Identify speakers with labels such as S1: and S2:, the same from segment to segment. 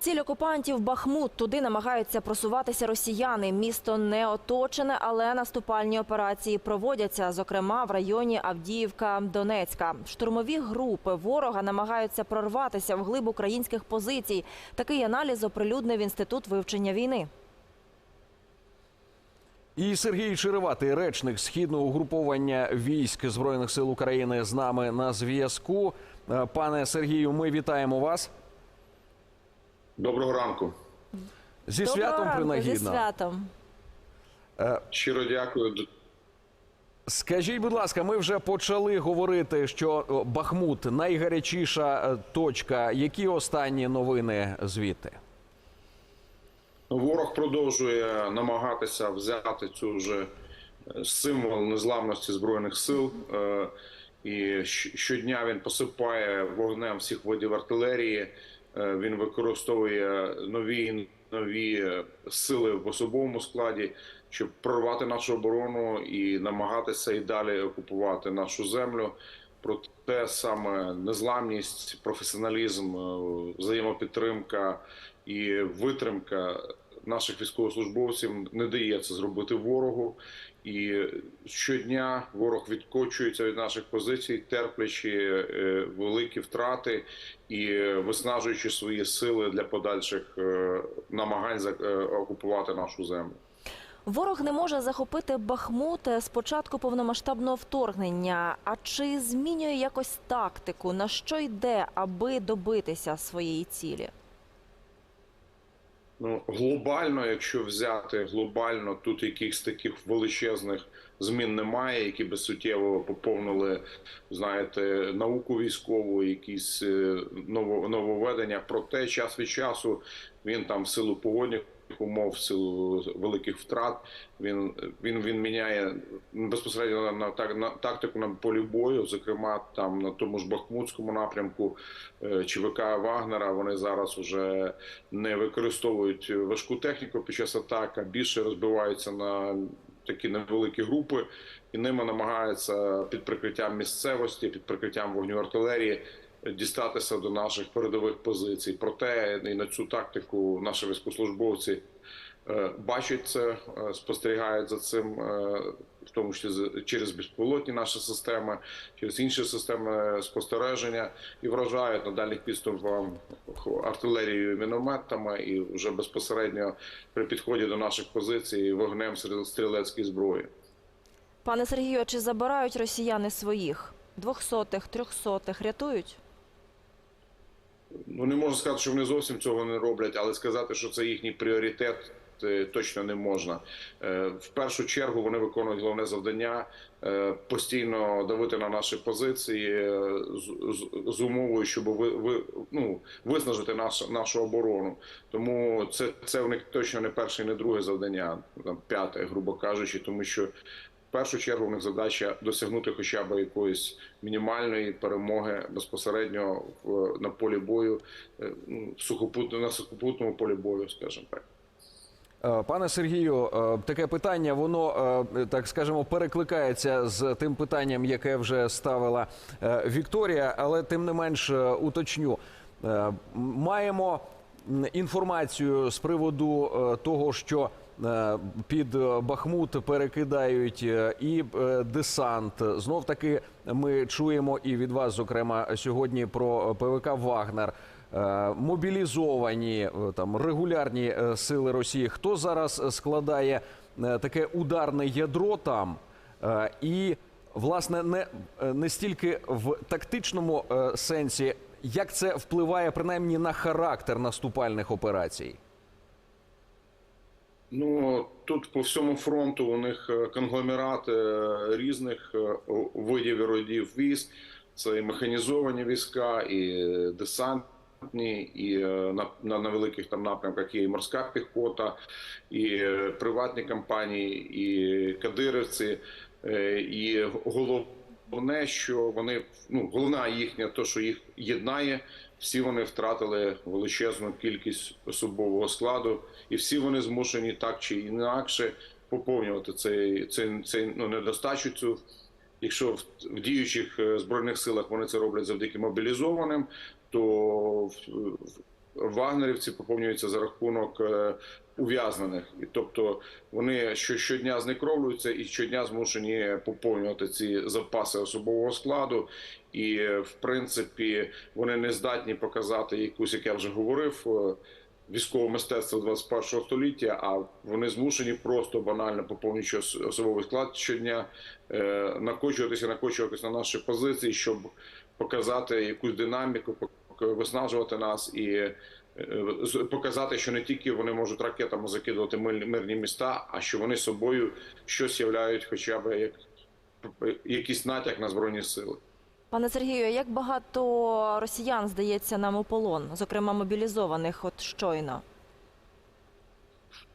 S1: Ціль окупантів Бахмут. Туди намагаються просуватися росіяни. Місто не оточене, але наступальні операції проводяться, зокрема в районі Авдіївка, Донецька. Штурмові групи ворога намагаються прорватися в глиб українських позицій. Такий аналіз оприлюднив інститут вивчення війни.
S2: І Сергій Череватий, речник східного угруповання військ збройних сил України, з нами на зв'язку. Е, Пане Сергію, ми вітаємо вас
S3: Доброго ранку.
S2: зі
S1: Доброго
S2: святом
S1: ранку,
S2: принагідно.
S1: Зі святом.
S3: Щиро дякую.
S2: Скажіть, будь ласка, ми вже почали говорити, що Бахмут найгарячіша е, точка. Які останні новини звідти?
S3: Ворог продовжує намагатися взяти цю вже е, символ незламності збройних сил. Е, І щодня він посипає вогнем всіх видів артилерії. Е, Він використовує нові нові е, сили в особовому складі, щоб прорвати нашу оборону і намагатися і далі окупувати нашу землю. Проте саме незламність, професіоналізм, е, взаємопідтримка і витримка наших військовослужбовців не дає це зробити ворогу. І щодня ворог відкочується від наших позицій, терплячи е, великі втрати і виснажуючи свої сили для подальших е, намагань за- е, окупувати нашу землю.
S1: Ворог не може захопити Бахмут з початку повномасштабного вторгнення. А чи змінює якось тактику? На що йде, аби добитися своєї цілі?
S3: Ну, глобально, якщо взяти глобально, тут якихось таких величезних змін немає, які би суттєво поповнили, знаєте, науку військову, якісь е, нововведення. Проте час від часу він там в силу погодних умов, в силу великих втрат, він він, він міняє безпосередньо на, так- на тактику на полі бою, зокрема там на тому ж Бахмутському напрямку е, ЧВК Вагнера. Вони зараз вже не використовують важку техніку під час атак, а більше розбиваються на такі невеликі групи, і ними намагаються під прикриттям місцевості, під прикриттям вогню артилерії дістатися до наших передових позицій. Проте і на цю тактику наші військовослужбовці е, бачать це, е, спостерігають за цим, е, в тому числі через безпілотні наші системи, через інші системи спостереження і вражають на дальніх підступах артилерією, мінометами і вже безпосередньо при підході до наших позицій вогнем стріл- стрілецької зброї.
S1: Пане Сергію, чи забирають росіяни своїх двохсотих, трьохсотих? Рятують?
S3: Ну не можу сказати, що вони зовсім цього не роблять, але сказати, що це їхній пріоритет. е, Точно не можна. Е, В першу чергу вони виконують головне завдання е, постійно давити на наші позиції з умовою, щоб ви, ви ну виснажити нашу нашу оборону. Тому це, це в них точно не перше, і не друге завдання, там п'яте, грубо кажучи, тому що першу чергу в них задача досягнути хоча б якоїсь мінімальної перемоги безпосередньо на полі бою, е, ну, в на сухопутному полі бою, скажімо так.
S2: Е, Пане Сергію, е, таке питання, воно так скажемо перекликається з тим питанням, яке вже ставила Вікторія, але тим не менш уточню. Маємо інформацію з приводу того, що під е, Бахмут перекидають е, і е, десант. Знов таки ми чуємо і від вас, зокрема, сьогодні про ПВК Вагнер. Е, мобілізовані е, там регулярні е, сили Росії. Хто зараз е, складає е, таке ударне ядро там? Е, І власне не, е, не стільки в тактичному е, сенсі, як це впливає принаймні на характер наступальних операцій?
S3: Ну тут по всьому фронту у них е, конгломерат е, різних е, видів і родів військ. Це і механізовані війська, і десантні, і на, на, на великих там напрямках і морська піхота, і приватні компанії, і кадирівці, і головне, що вони ну головна їхня, то що їх єднає. Всі вони втратили величезну кількість особового складу, і всі вони змушені так чи інакше поповнювати цей, цей, цей ну, недостачу цю. Якщо в, в діючих е, збройних силах вони це роблять завдяки мобілізованим, то в, в вагнерівці поповнюються за рахунок е, ув'язнених, тобто вони що щодня знекровлюються і щодня змушені поповнювати ці запаси особового складу. І е, в принципі вони не здатні показати якусь, як я вже говорив. е, Військове мистецтво 21 століття, а вони змушені просто банально поповнюючи особовий склад щодня накочуватися, накочуватися на наші позиції, щоб показати якусь динаміку, виснажувати нас і е, показати, що не тільки вони можуть ракетами закидувати мирні міста, а що вони собою щось являють, хоча б як якийсь натяк на збройні сили.
S1: Пане Сергію, як багато росіян здається нам у полон, зокрема мобілізованих, от щойно?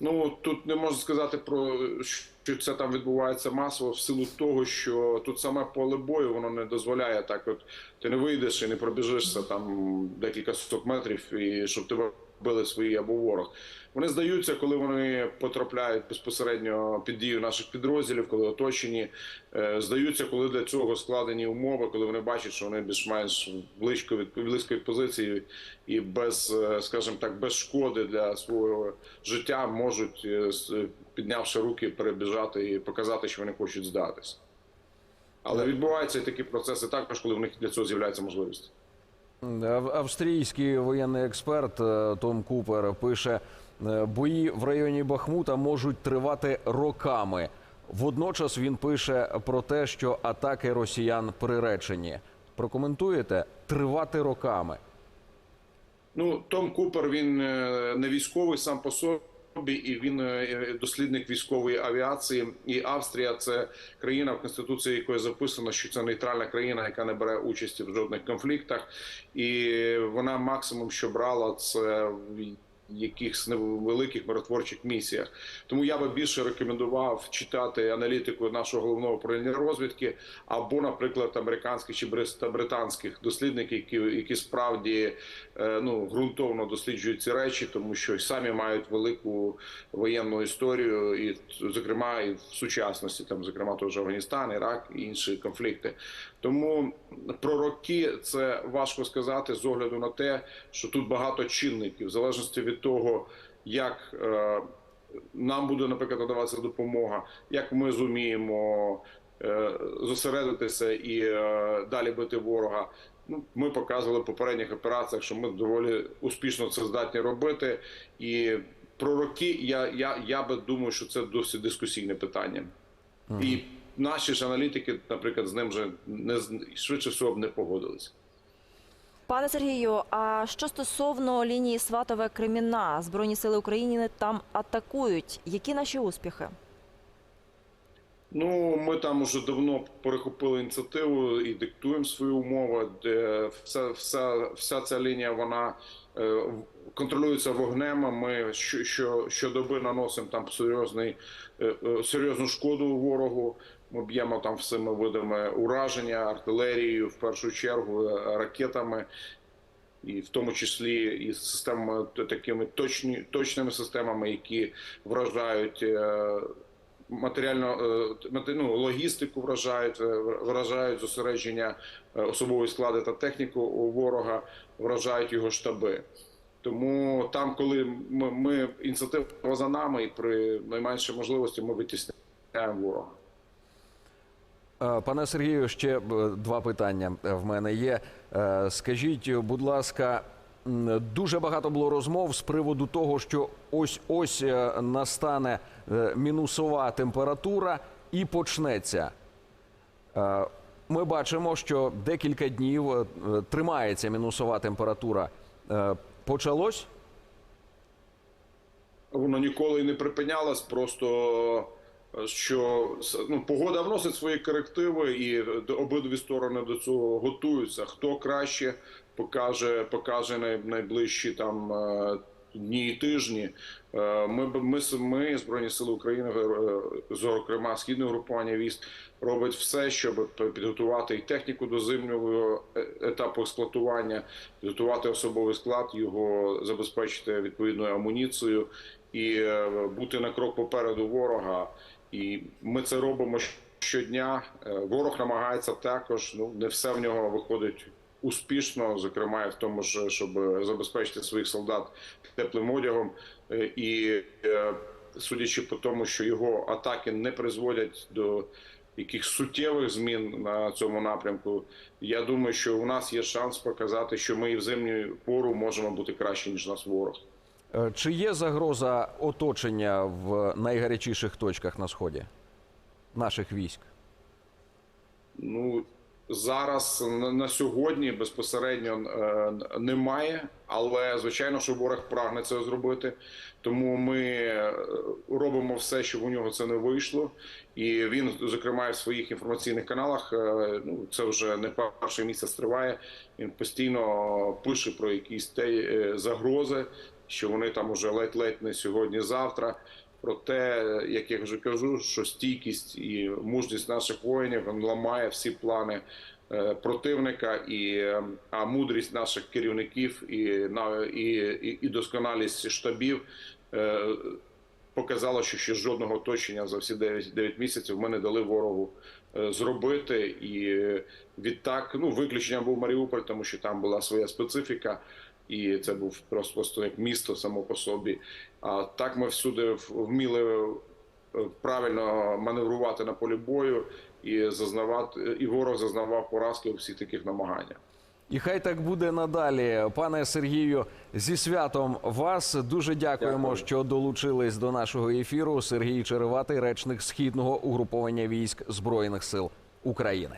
S3: Ну тут не можна сказати про що це там відбувається масово в силу того, що тут саме поле бою воно не дозволяє так. От ти не вийдеш і не пробіжишся там декілька соток метрів, і щоб тебе били свої або ворог. Вони здаються, коли вони потрапляють безпосередньо під дію наших підрозділів, коли оточені. Е, Здаються, коли для цього складені умови, коли вони бачать, що вони більш-менш близько від близько від позиції і без, е, скажімо так, без шкоди для свого життя можуть, е, піднявши руки, перебіжати і показати, що вони хочуть здатися. Але відбуваються і такі процеси також, коли в них для цього з'являється можливість.
S2: Ав- Австрійський воєнний експерт е, Том Купер пише: е, бої в районі Бахмута можуть тривати роками. Водночас він пише про те, що атаки росіян приречені. Прокоментуєте тривати роками.
S3: Ну, Том Купер він е, не військовий сам по собі, і він е, дослідник військової авіації. І Австрія це країна в конституції, якої записано, що це нейтральна країна, яка не бере участі в жодних конфліктах, і вона максимум, що брала, це якихось невеликих миротворчих місіях. Тому я би більше рекомендував читати аналітику нашого головного управління розвідки або, наприклад, американських чи британських дослідників, які, які справді е, ну ґрунтовно досліджують ці речі, тому що самі мають велику воєнну історію, і зокрема і в сучасності, там зокрема теж Афганістан, Ірак і інші конфлікти. Тому про роки це важко сказати з огляду на те, що тут багато чинників, в залежності від того, як е, нам буде, наприклад, надаватися допомога, як ми зуміємо е, зосередитися і е, далі бити ворога. Ну, ми показували в попередніх операціях, що ми доволі успішно це здатні робити. І про роки я, я, я би думаю, що це досить дискусійне питання. І наші ж аналітики, наприклад, з ним вже не швидше всього б не погодилися.
S1: Пане Сергію, а що стосовно лінії Сватове Креміна, Збройні сили України там атакують. Які наші успіхи?
S3: Ну, ми там уже давно перехопили ініціативу і диктуємо свої умови. Де вся, вся, вся ця лінія вона е, контролюється вогнем. Ми що, що, щодоби наносимо там серйозний, е, е, серйозну шкоду ворогу. Ми б'ємо там всіми видами ураження, артилерією, в першу чергу е, ракетами. І в тому числі і системами такими точні, точними системами, які вражають е, матеріально е, ну, логістику, вражають, вражають зосередження особової склади та техніку у ворога, вражають його штаби. Тому там, коли ми, ми ініціатива за нами, і при найменшій можливості ми витісняємо ворога.
S2: Е, Пане Сергію, ще е, два питання е, в мене є. Скажіть, будь ласка, дуже багато було розмов з приводу того, що ось ось настане мінусова температура і почнеться. Ми бачимо, що декілька днів тримається мінусова температура. Почалось?
S3: воно ніколи не припинялось, просто що ну, погода вносить свої корективи, і обидві сторони до цього готуються. Хто краще покаже, покаже найближчі там е, дні і тижні. Е, Ми ми, ми збройні сили України, е, зокрема східне групування військ, робить все, щоб підготувати і техніку до зимнього етапу експлуатування, підготувати особовий склад, його забезпечити відповідною амуніцією і бути на крок попереду ворога. І ми це робимо щодня. Е, Ворог намагається також. Ну не все в нього виходить успішно, зокрема в тому ж, щоб забезпечити своїх солдат теплим одягом. Е, І е, судячи по тому, що його атаки не призводять до яких суттєвих змін на цьому напрямку, я думаю, що у нас є шанс показати, що ми і в зимню пору можемо бути краще ніж нас ворог.
S2: Е, Чи є загроза оточення в найгарячіших точках на сході наших військ?
S3: Ну зараз на, сьогодні безпосередньо е, немає, але звичайно, що ворог прагне це зробити. Тому ми е, робимо все, щоб у нього це не вийшло. І він, зокрема, в своїх інформаційних каналах, ну це вже не перший місяць триває. Він постійно пише про якісь те загрози, що вони там уже ледь-ледь не сьогодні-завтра. Проте, як я вже кажу, що стійкість і мужність наших воїнів ламає всі плани е, противника, і е, а мудрість наших керівників і і, і, досконалість штабів е, показала, що ще жодного оточення за всі 9, 9 місяців ми не дали ворогу е, зробити. І відтак, ну виключенням був Маріуполь, тому що там була своя специфіка. І це був просто, просто як місто само по собі. А так ми всюди вміли е, правильно маневрувати на полі бою і зазнавати, і ворог зазнавав поразки у всіх таких намаганнях.
S2: І хай так буде надалі. Пане Сергію, зі святом вас дуже дякуємо,
S3: Дякую.
S2: що долучились до нашого ефіру. Сергій Череватий, речник східного угруповання військ Збройних сил України.